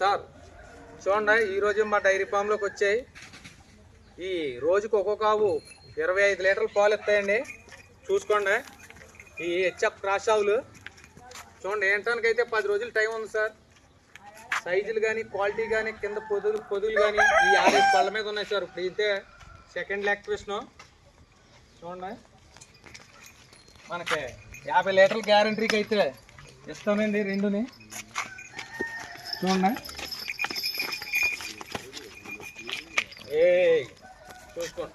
Sir చూడండి ఈరోజు మా డైరీ ఫామ్లోకి వచ్చాయి. ఈ రోజుకి ఒక్కొక్క ఆవు ఇరవై ఐదు లీటర్లు పాలు ఇస్తాయండి చూసుకోండి ఈ హెచ్ఎఫ్ క్రాస్ ఆవులు. చూడండి ఏంటానికైతే పది రోజులు టైం ఉంది సార్. సైజులు కానీ క్వాలిటీ కానీ కింద పొదులు పొదులు కానీ ఈ ఆరు పళ్ళ మీద ఉన్నాయి సార్. ఇప్పుడు అయితే సెకండ్ ఎలక్ట్రిషన్ చూడండి మనకి యాభై లీటర్ల గ్యారంటీకి అయితే ఇస్తామండి రెండుని. చూడండి. చూసుకోండి